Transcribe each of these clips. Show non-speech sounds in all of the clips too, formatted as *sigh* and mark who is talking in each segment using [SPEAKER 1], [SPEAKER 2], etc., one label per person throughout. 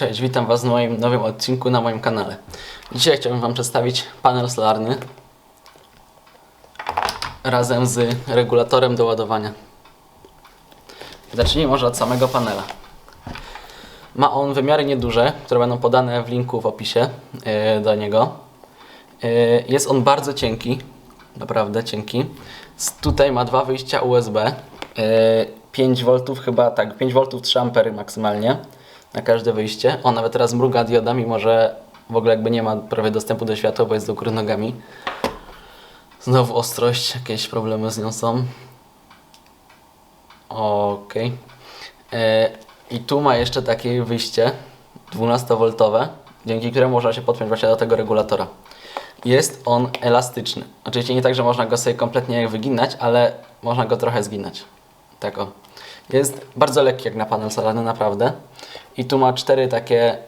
[SPEAKER 1] Cześć, witam Was w moim nowym odcinku na moim kanale. Dzisiaj chciałbym Wam przedstawić panel solarny razem z regulatorem do ładowania. Zacznijmy może od samego panela. Ma on wymiary nieduże, które będą podane w linku w opisie yy, do niego. Yy, Jest on bardzo cienki, naprawdę cienki. Tutaj ma dwa wyjścia USB, yy, 5 V chyba, tak, 5 V 3 A maksymalnie na każde wyjście. On nawet teraz mruga dioda, mimo że w ogóle jakby nie ma prawie dostępu do światła, bo jest do góry nogami. Znowu ostrość, jakieś problemy z nią są. Okej. E, I tu ma jeszcze takie wyjście 12V, dzięki któremu można się podpiąć właśnie do tego regulatora. Jest on elastyczny. Oczywiście nie tak, że można go sobie kompletnie wyginać, ale można go trochę zginać. Tak o. Jest bardzo lekki jak na panel solarny, naprawdę. I tu ma cztery takie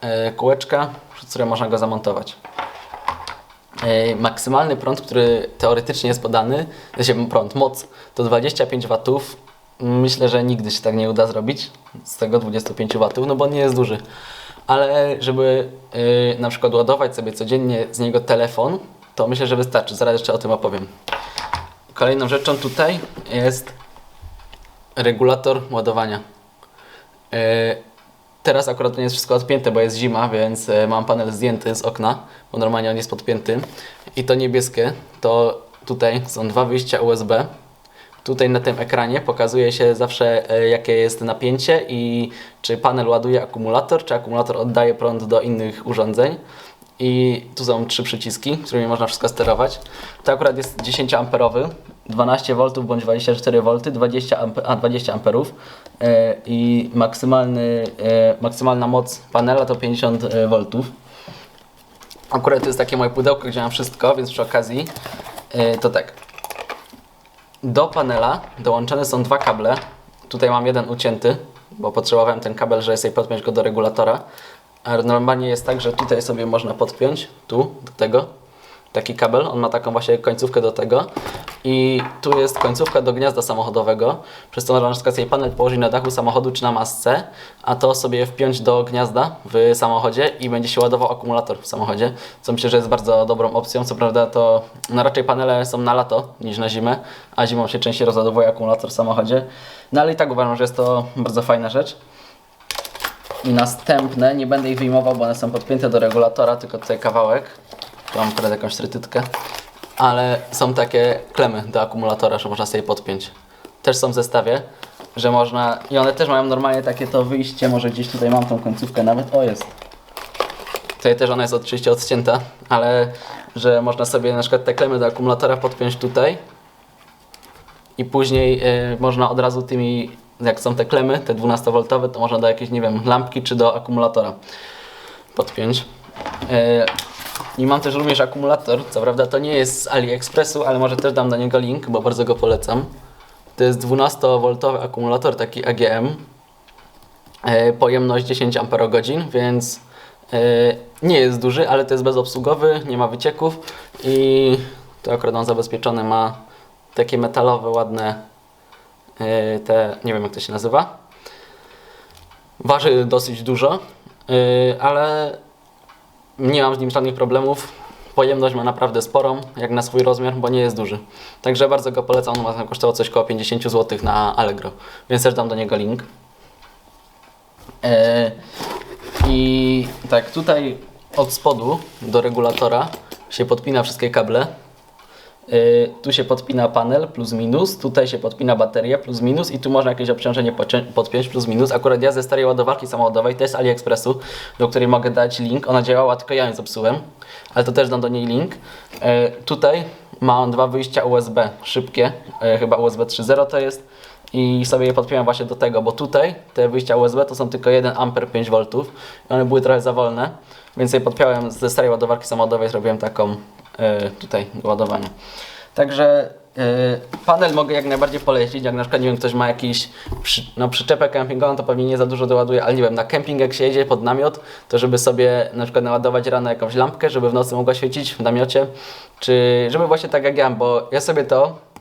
[SPEAKER 1] e, kółeczka, przez które można go zamontować. E, maksymalny prąd, który teoretycznie jest podany, sensie prąd, moc, to 25 W. Myślę, że nigdy się tak nie uda zrobić z tego 25 W, no bo nie jest duży. Ale żeby e, na przykład ładować sobie codziennie z niego telefon, to myślę, że wystarczy. Zaraz jeszcze o tym opowiem. Kolejną rzeczą tutaj jest regulator ładowania. E, Teraz akurat nie jest wszystko odpięte, bo jest zima, więc e, mam panel zdjęty z okna, bo normalnie on jest podpięty. I to niebieskie, to tutaj są dwa wyjścia USB. Tutaj na tym ekranie pokazuje się zawsze e, jakie jest napięcie i czy panel ładuje akumulator, czy akumulator oddaje prąd do innych urządzeń. I tu są trzy przyciski, którymi można wszystko sterować. To akurat jest 10 amperowy, 12 V bądź 24 V, 20, ampe, a 20 amperów e, i maksymalny, e, maksymalna moc panela to 50 V. Akurat to jest takie moje pudełko, gdzie mam wszystko, więc przy okazji e, to tak. Do panela dołączone są dwa kable. Tutaj mam jeden ucięty, bo potrzebowałem ten kabel, żeby sobie podpiąć go do regulatora. A normalnie jest tak, że tutaj sobie można podpiąć, tu, do tego, taki kabel. On ma taką właśnie końcówkę do tego. I tu jest końcówka do gniazda samochodowego, przez to można sobie panel położyć na dachu samochodu czy na masce, a to sobie wpiąć do gniazda w samochodzie i będzie się ładował akumulator w samochodzie, co myślę, że jest bardzo dobrą opcją. Co prawda to no raczej panele są na lato niż na zimę, a zimą się częściej rozładowuje akumulator w samochodzie. No ale i tak uważam, że jest to bardzo fajna rzecz. I następne, nie będę ich wyjmował, bo one są podpięte do regulatora, tylko tutaj kawałek. Tu mam akurat jakąś trytytkę. Ale są takie klemy do akumulatora, że można sobie podpiąć. Też są w zestawie, że można... I one też mają normalnie takie to wyjście, może gdzieś tutaj mam tą końcówkę nawet. O, jest. Tutaj też ona jest oczywiście odcięta, ale że można sobie na przykład te klemy do akumulatora podpiąć tutaj i później y, można od razu tymi, jak są te klemy, te 12V, to można do jakiejś, nie wiem, lampki czy do akumulatora podpiąć. Y, I mam też również akumulator, co prawda to nie jest z AliExpressu, ale może też dam do niego link, bo bardzo go polecam. To jest 12V akumulator, taki AGM, e, pojemność 10 Ah, więc e, nie jest duży, ale to jest bezobsługowy, nie ma wycieków i to akurat on zabezpieczony ma takie metalowe, ładne e, te, nie wiem jak to się nazywa. Waży dosyć dużo, e, ale nie mam z nim żadnych problemów. Pojemność ma naprawdę sporą, jak na swój rozmiar, bo nie jest duży. Także bardzo go polecam. On ma kosztował coś około 50 zł na Allegro, więc też dam do niego link. E, I tak, tutaj od spodu do regulatora się podpina wszystkie kable. E, Tu się podpina panel plus minus, tutaj się podpina bateria plus minus i tu można jakieś obciążenie podpiąć plus minus. Akurat ja ze starej ładowarki samochodowej, jest z AliExpressu, do której mogę dać link. Ona działała, tylko ja ją zepsułem, ale to też dam do niej link. E, Tutaj mam dwa wyjścia USB szybkie, e, chyba USB 3.0 to jest i sobie je podpiąłem właśnie do tego, bo tutaj te wyjścia USB to są tylko 1 A 5 V i one były trochę za wolne, więc je podpiąłem ze starej ładowarki samochodowej, zrobiłem taką tutaj do ładowania. Także e, panel mogę jak najbardziej polecić, jak na przykład nie wiem, ktoś ma jakiś przy, no, przyczepę kempingową, to pewnie nie za dużo doładuje, ale nie wiem, na kemping jak się jedzie pod namiot, to żeby sobie na przykład naładować rano jakąś lampkę, żeby w nocy mogła świecić w namiocie, czy żeby właśnie tak jak ja, bo ja sobie to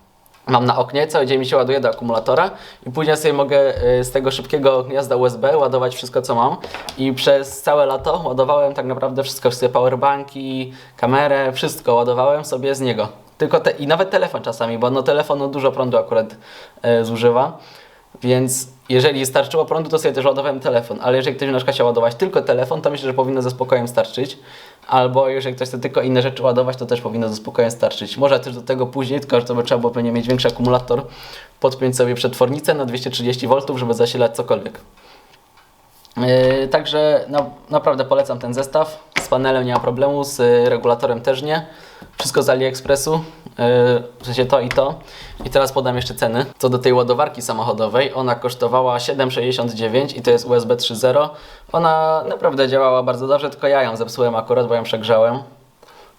[SPEAKER 1] mam na oknie, cały dzień mi się ładuje do akumulatora i później sobie mogę y, z tego szybkiego gniazda USB ładować wszystko co mam i przez całe lato ładowałem tak naprawdę wszystko, wszystkie powerbanki, kamerę, wszystko ładowałem sobie z niego. Tylko te, i nawet telefon czasami, bo no telefon dużo prądu akurat y, zużywa. Więc jeżeli starczyło prądu, to sobie też ładowałem telefon, ale jeżeli ktoś na przykład chciał ładować tylko telefon, to myślę, że powinno ze spokojem starczyć. Albo jeżeli ktoś chce tylko inne rzeczy ładować, to też powinno ze spokojem starczyć. Może też do tego później, tylko że to by trzeba było pewnie mieć większy akumulator, podpiąć sobie przetwornicę na 230 V, żeby zasilać cokolwiek. Yy, także na, naprawdę polecam ten zestaw. Panelem nie ma problemu, z y, regulatorem też nie. Wszystko z AliExpressu, yy, w sensie to i to. I teraz podam jeszcze ceny. Co do tej ładowarki samochodowej, ona kosztowała 7,69 i to jest USB 3.0. Ona naprawdę działała bardzo dobrze, tylko ja ją zepsułem akurat, bo ją przegrzałem.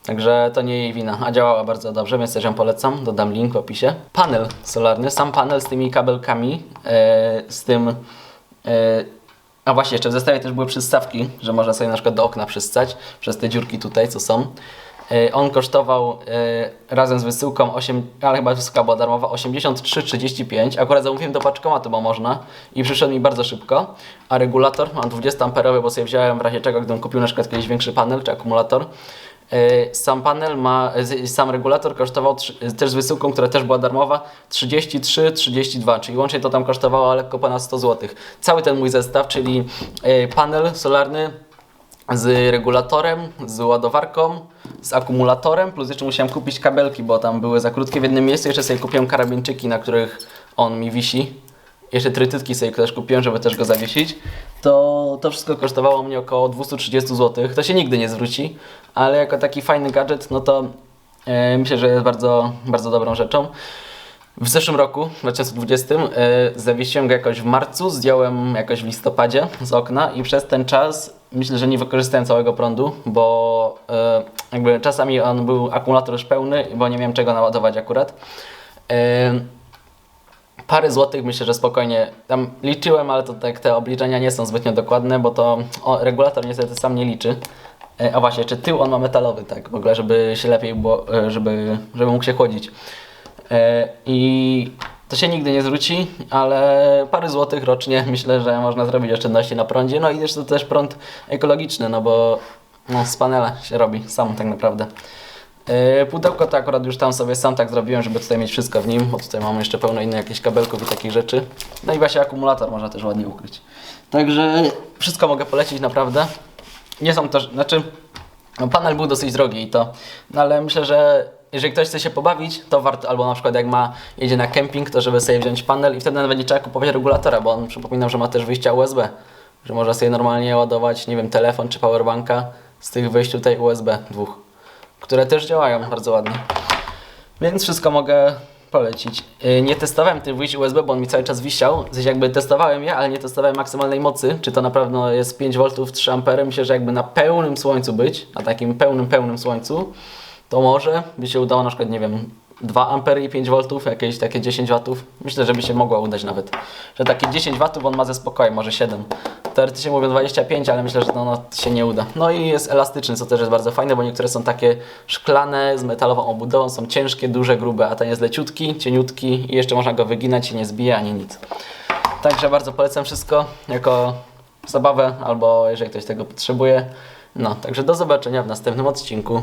[SPEAKER 1] Także to nie jej wina, a działała bardzo dobrze, więc też ją polecam. Dodam link w opisie. Panel solarny, sam panel z tymi kabelkami, e, z tym. A właśnie, jeszcze w zestawie też były przystawki, że można sobie na przykład do okna przystać przez te dziurki tutaj, co są. E, On kosztował e, razem z wysyłką 8, ale chyba wysyłka była darmowa 83,35. Akurat zamówiłem do paczkomatu, bo można i przyszedł mi bardzo szybko. A regulator mam 20 amperowy, bo sobie wziąłem w razie czego, gdybym kupił na przykład kiedyś większy panel czy akumulator. E, Sam panel ma, z- sam regulator kosztował trzy- też z wysyłką, która też była darmowa 33,32, czyli łącznie to tam kosztowało lekko ponad 100 zł. Cały ten mój zestaw, czyli e, panel solarny z regulatorem, z ładowarką, z akumulatorem, plus jeszcze musiałem kupić kabelki, bo tam były za krótkie w jednym miejscu. Jeszcze sobie kupiłem karabinczyki, na których on mi wisi. Jeszcze trytytki sobie też kupiłem, żeby też go zawiesić. To, to wszystko kosztowało mnie około 230 zł. To się nigdy nie zwróci, ale jako taki fajny gadżet, no to e, myślę, że jest bardzo, bardzo dobrą rzeczą. W zeszłym roku, w 2020, e, zawiesiłem go jakoś w marcu, zdjąłem jakoś w listopadzie z okna i przez ten czas myślę, że nie wykorzystałem całego prądu, bo e, jakby czasami on był akumulator już pełny, bo nie miałem czego naładować akurat. E, parę złotych myślę, że spokojnie tam liczyłem, ale to tak te obliczenia nie są zbytnio dokładne, bo to o, regulator niestety sam nie liczy. E, A właśnie, czy tył on ma metalowy, tak, w ogóle, żeby się lepiej było, e, żeby, żeby mógł się chłodzić. E, I to się nigdy nie zwróci, ale parę złotych rocznie *laughs* myślę, że można zrobić oszczędności na prądzie. No i jeszcze to też prąd ekologiczny, no bo no, z panela się robi sam tak naprawdę. E, Pudełko to akurat już tam sobie sam tak zrobiłem, żeby tutaj mieć wszystko w nim, bo tutaj mamy jeszcze pełno innych jakichś kabelków i takich rzeczy. No i właśnie akumulator można też ładnie ukryć. Także wszystko mogę polecić naprawdę. Nie są to, znaczy no, panel był dosyć drogi i to, no ale myślę, że jeżeli ktoś chce się pobawić, to warto, albo na przykład jak ma, jedzie na kemping, to żeby sobie wziąć panel i wtedy nawet nie trzeba kupować regulatora, bo on przypominam, że ma też wyjścia USB, że można sobie normalnie ładować, nie wiem, telefon czy powerbanka z tych wyjść tutaj USB dwóch, które też działają bardzo ładnie. Więc wszystko mogę polecić. Yy, Nie testowałem tych wyjść USB, bo on mi cały czas wisiał. W sensie jakby testowałem je, ale nie testowałem maksymalnej mocy. Czy to na pewno jest 5 V, 3 A. Myślę, że jakby na pełnym słońcu być, na takim pełnym, pełnym słońcu, to może by się udało na przykład, nie wiem, 2 A i 5 V, jakieś takie 10 W. Myślę, że by się mogło udać nawet. Że takie 10 W on ma ze spokojem, może 7. Teoretycznie mówią 25, ale myślę, że no, no, się nie uda. No i jest elastyczny, co też jest bardzo fajne, bo niektóre są takie szklane, z metalową obudową, są ciężkie, duże, grube, a ten jest leciutki, cieniutki i jeszcze można go wyginać i nie zbije ani nic. Także bardzo polecam wszystko jako zabawę, albo jeżeli ktoś tego potrzebuje. No, także do zobaczenia w następnym odcinku.